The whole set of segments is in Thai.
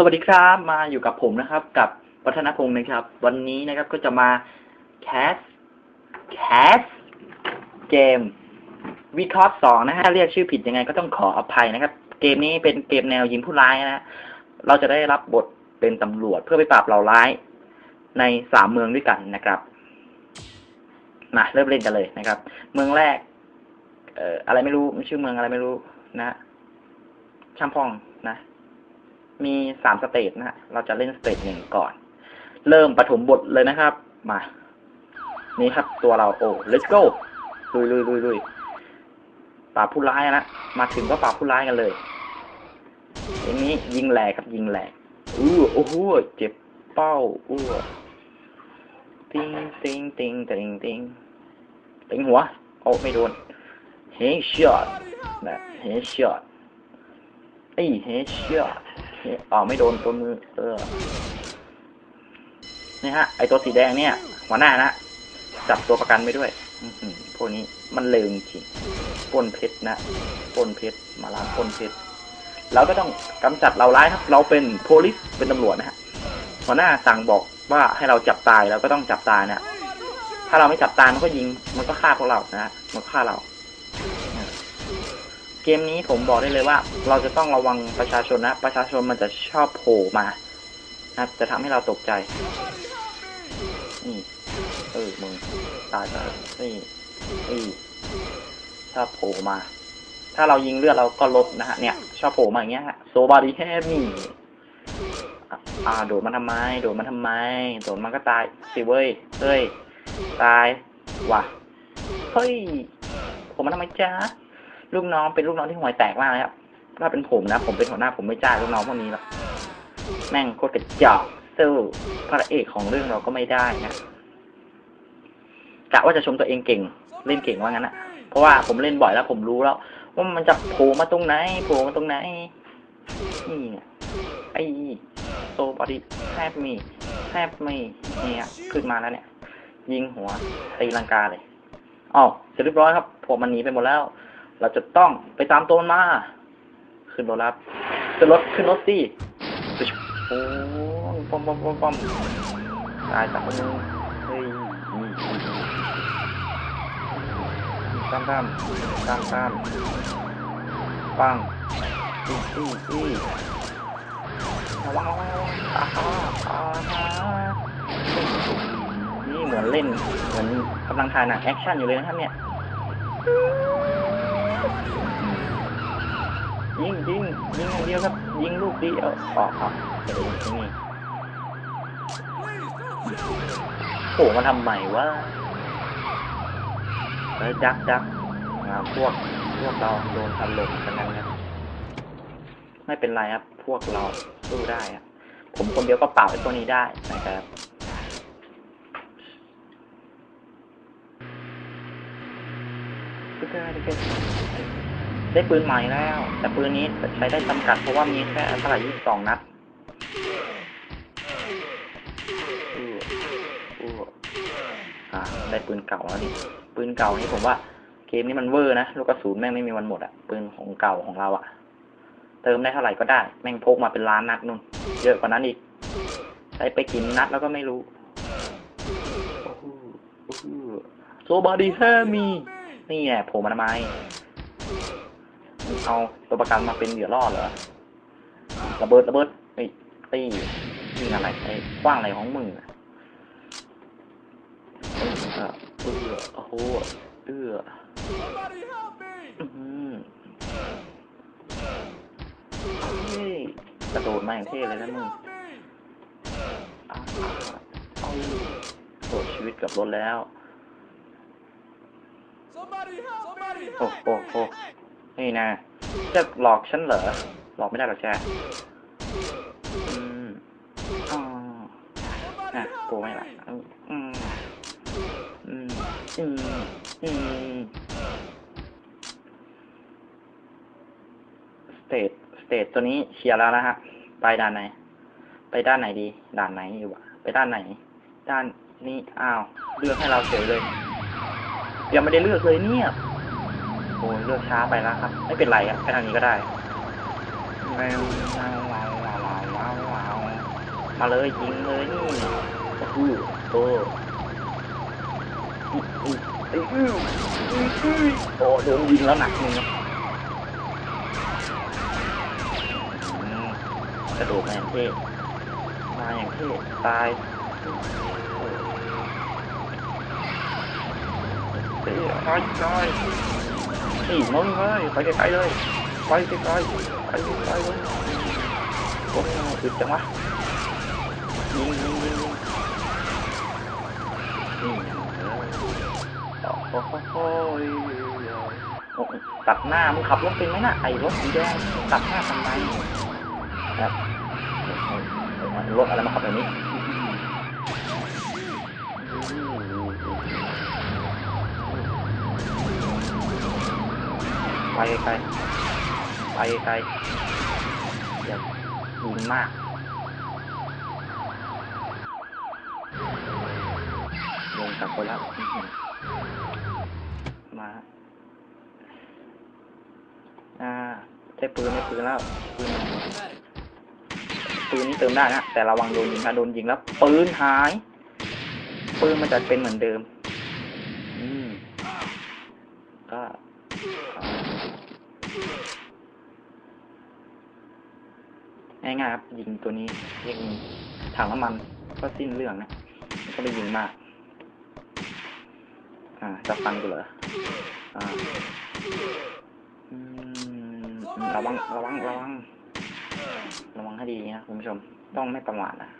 สวัสดีครับมาอยู่กับผมนะครับ กับวัฒนพงศ์นะครับ วันนี้นะครับก็จะมาแคสแคสเกมวิเคราะห์สองนะฮะเรียกชื่อผิดยังไงก็ต้องขออภัยนะครับ เกมนี้เป็นเกมแนวยิงผู้ร้ายนะฮะเราจะได้รับบทเป็นตำรวจเพื่อไปปราบเหล่าร้าย ในสามเมืองด้วยกันนะครับมาเริ่มเล่นกันเลยนะครับ เมืองแรก เอ่ออะไรไม่รู้ชื่อเมืองอะไรไม่รู้นะช่างพองนะ มีสามสเตจนะฮะเราจะเล่นสเตจหนึ่งก่อน เริ่มปฐมบทเลยนะครับ มา นี่ครับตัวเราโอ้ let's go ลุยลุยลุยลุยปราบผู้ร้ายนะมาถึงก็ปราบผู้ร้ายกันเลยอย่างนี้ยิงแหลกครับยิงแหลกอู้โอ้โหเจ็บเป้าอู้ติงติงติงติงติงติงหัวโอ้ไม่โดน headshot นะ headshot ไอ้ headshot อ๋ อไม่โดนตัวมือ เออนี่ฮะ ไอตัวสีแดงเนี่ย หัวหน้านะ จับตัวประกันไปด้วย อืพวกนี้มันเลวจริงปนเพชรนะปนเพชร มาล้างปนเพชร เราก็ต้องกำจัดเราร้ายครับ เราเป็นโพลิส เป็นตำรวจนะฮะ หัวหน้าสั่งบอกว่าให้เราจับตายเราก็ต้องจับตายนะถ้าเราไม่จับตายมันก็ยิง มันก็ฆ่าพวกเรานะฮะมันฆ่าเรา กมนี้ผมบอกได้เลยว่า เราจะต้องระวังประชาชนนะ ประชาชนมันจะชอบโผล่มานะจะทำให้เราตกใจ นี่เออมึงตายไปนี่นี่ชอบโผล่มา ถ้าเรายิงเลือดเราก็ลดนะฮะเนี่ย ชอบโผล่มาอย่างเงี้ยฮะโซบาดีแฮมี่อ่าโดดมันทำไม โดดมันทำไม โดดมันก็ตายสิเว้ยเฮ้ยตายว่ะเฮ้ยผมมันทำไมจ้า ลูกน้องเป็นลูกน้องที่ห่วยแตกมากเลยครับถ้าเป็นผมนะ ผมเป็นหัวหน้าผมไม่จ้างลูกน้องพวกนี้หรอกแม่งโคตรกระจอกสู้พระเอกของเรื่องเราก็ไม่ได้นะกะว่าจะชมตัวเองเก่ง เล่นเก่งว่างั้นนะเพราะว่าผมเล่นบ่อยแล้ว ผมรู้แล้ว ว่ามันจะโผล่มาตรงไหนโผล่มาตรงไหนนี่ไงไอโซบอดี้แทบมีแทบไมีเนี่ยขึ้นมาแล้วเนี่ย ยิงหัวตีลังกาเลยอ๋อเสร็จเรียบร้อยครับพวกมันหนีไปหมดแล้ว เราจะต้องไปตามตัวมันมา ขึ้นรถรับขึ้นรถขึ้นรถสิโอ้ปอมปอมปอมปอมตายสักคนนึงเฮ้ยตามตามตามตามปังอีอีอีระวังระวังระวังอาฮาอาฮานี่เหมือนเล่น เหมือนกำลังถ่ายหนังแอคชั่นอยู่เลยนะครับเนี่ย ยิงยิงยิงอย่างเดียวครับ ยิงลูกเดียวออกออกจะดูที่นี่โผล่มาทำใหม่วะเฮ้ยดักดักพวกพวกเราโดนถล่มกันนะครับไม่เป็นไรครับ พวกเราสู้ได้ครับผมคนเดียวก็เป่าไอ้ตัวนี้ได้นะครับก็ได้ ได้ปืนใหม่แล้ว แต่ปืนนี้ใช้ได้จำกัดเพราะว่ามีแค่เท่าไหร่ยี่สิบสองนัดอ่าได้ปืนเก่าแล้วนี่ปืนเก่านี่ผมว่าเกมนี้มันเวอร์นะลูกกระสุนแม่งไม่มีวันหมดอะปืนของเก่าของเราอะเติมได้เท่าไหร่ก็ได้ แม่งพกมาเป็นล้านนัดนู่น เยอะกว่านั้นอีกใช้ไปกินนัดแล้วก็ไม่รู้โซบาดีแฮมีนี่แหละโผล่มาทำไม เอาตัวประกันมาเป็นเหยื่อล่อเหรอระเบิดระเบิดไอ้ตียิงอะไรไอ้กว้างอะไรของมึงอะเออเออโอ้โหเอออื้อหือเฮ้ยกระโดดมาอย่างเท่เลยนะมึงอ่าเอาโอ้ชีวิตกับรถแล้ว โอ้โหโอ้ นี่นะจะหลอกฉันเหรอ หลอกไม่ได้หรอกแกอืมอ๋ออะโกไม่ละอืม อืม อืม อืมสเตทสเตทตัวนี้เคลียร์แล้วนะฮะ ไปด้านไหน ไปด้านไหนดีด่านไหนอยู่อะไปด้านไหน ด้านนี้ อ้าว เลือกให้เราเฉยเลย ยังไม่ได้เลือกเลยเนี่ยโอ้ย เลือกช้าไปแล้วครับ ไม่เป็นไรอะแค่ทางนี้ก็ได้มาเลยยิงเลยนี่โอ้โหโอ้โอ้โดนยิงแล้วหนักหนึงกระโดดมาอย่างเท่มาอย่างเท่ตายเฮ้ยตายตาย นี่มึงเลยไปไกลๆเลยไปไกลๆไปไกลๆเลยโอ้ยอึดจังวะยิงยิงยิงยิงนี่โอ้โหโอ้ยโอ้ยตัดหน้ามึงขับรถเป็นไหมน่ะไอ้รถสีแดงตัดหน้าทำไมครับรถอะไรมาขับแบบนี้ ไปไกลไปไกลอย่ายิงมากลงกลับไปแล้วมาอ่าได้ปืนได้ปืนแล้วปืนปืนนี้เติมได้นะแต่ระวังโดนยิงถ้าโดนยิงแล้วปืนหายปืนมันจะเป็นเหมือนเดิม อืม ก็ ง่ายๆครับยิงตัวนี้ยิงถังน้ำมันก็สิ้นเรื่องนะไม่ต้องไปยิงมาก อ่าจะฟังกูเหรออ่าอืมระวังระวังระวังระวังให้ดีนะคุณผู้ชมต้องไม่ประมาทนะ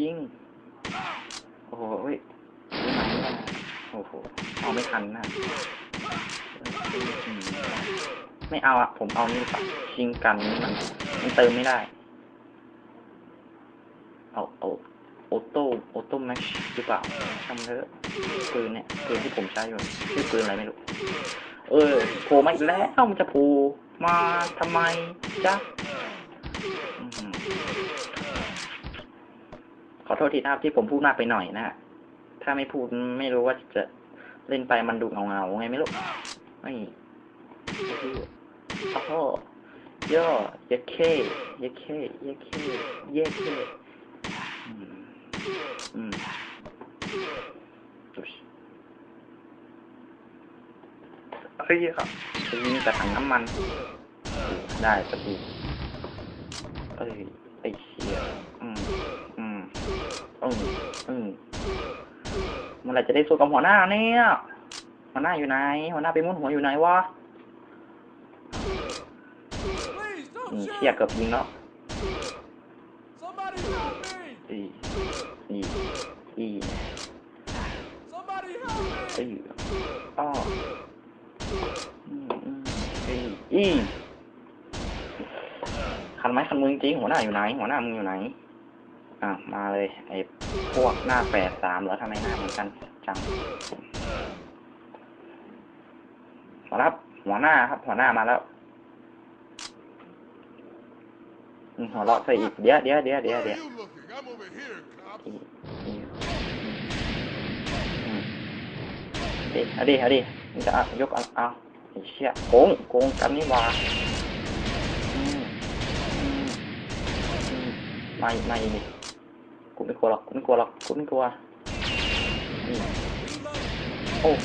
ยิง โอ้โหเฮ้ยยิงไหนนะโอ้โหเอาไม่ทันนะ ไม่เอาอะผมเอานี่ดีกชิงกันนี่มัน มันเติมไม่ได้ เอาเอาโอโต้โอโต้แม็กหรือเปล่าทำเถอะปืนเนี่ยปืนที่ผมใช้อยู่ชื่อปืนอะไรไม่รู้ เออโผล่มาอีกแล้วมันจะโผล่มาทำไมจ๊ะขอโทษทีนะครับที่ผมพูดมากไปหน่อยนะฮะ ถ้าไม่พูดไม่รู้ว่าจะ เล่นไปมันดูเงาเงาไงไม่รู้ไม่โอ้โหย่อเยเคเยเคเยเคเยเคอืมอืมดูสิเฮ้ยครับจะยิงกระถังน้ำมัน ได้สักทีเอ้ยไอ้เชี่ยอืมอืมอืมอืม ไหร่จะได้สู้กับหัวหน้าเนี่ย หัวหน้าอยู่ไหน หัวหน้าไปมุ่นหัวอยู่ไหนวะเชี่ยเกือบยิงแล้ว Somebody help me! อีอีอี Somebody help me! อีอ้ออืมอืมอีอีคันไม้คันมือจริงหัวหน้าอยู่ไหน หัวหน้ามึงอยู่ไหน อะมาเลย ไอ้พวกหน้าแปดสามแล้วทำไมหน้าเหมือนกันจังมารับ หัวหน้าครับ หัวหน้ามาแล้วหัวเราะใส่อีกเดี๋ยวเดี๋ยวเดี๋ยวเดี๋ยวเดี๋ยวดิเอาดิเอาดิมึงจะเอายกเอาเอาไอ้เชี่ยโกงโกงกันนี่ว่าอืมอืมอืมไม่ไม่ กูไม่กลัวหรอกกูไม่กลัวหรอกกูไม่กลัวโอ้โห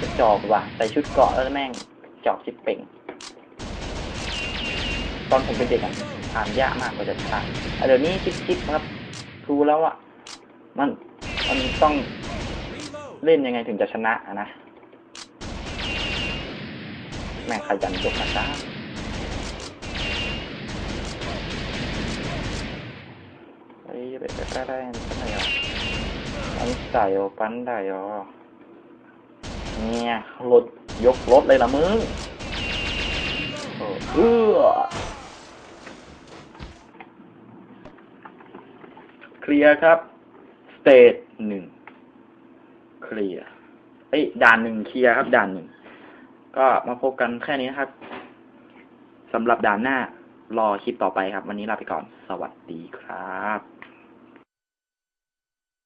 กระจอกว่ะใส่ชุดเกาะแล้วแม่งจอกจิบเป่ง ตอนผมเป็นเด็กอะอ่านยากมากกว่าจะอ่านเดี๋ยวนี้จิ๊บๆครับรู้แล้วอะ มันมันต้องเล่นยังไงถึงจะชนะนะ แม่งขยันยกนะจ๊ะ ฮ้ยได้ได้หรอปันใส่ปันได้หรอเนี่ยรถยกรถเลยละมึงเออเรือเคลียร์ครับ สเตจหนึ่งเคลียร์เอ้ยด่านหนึ่งเคลียร์ครับ ด่านหนึ่ง ก็มาพบกันแค่นี้ครับสำหรับด่านหน้ารอคลิปต่อไปครับ วันนี้ลาไปก่อน สวัสดีครับ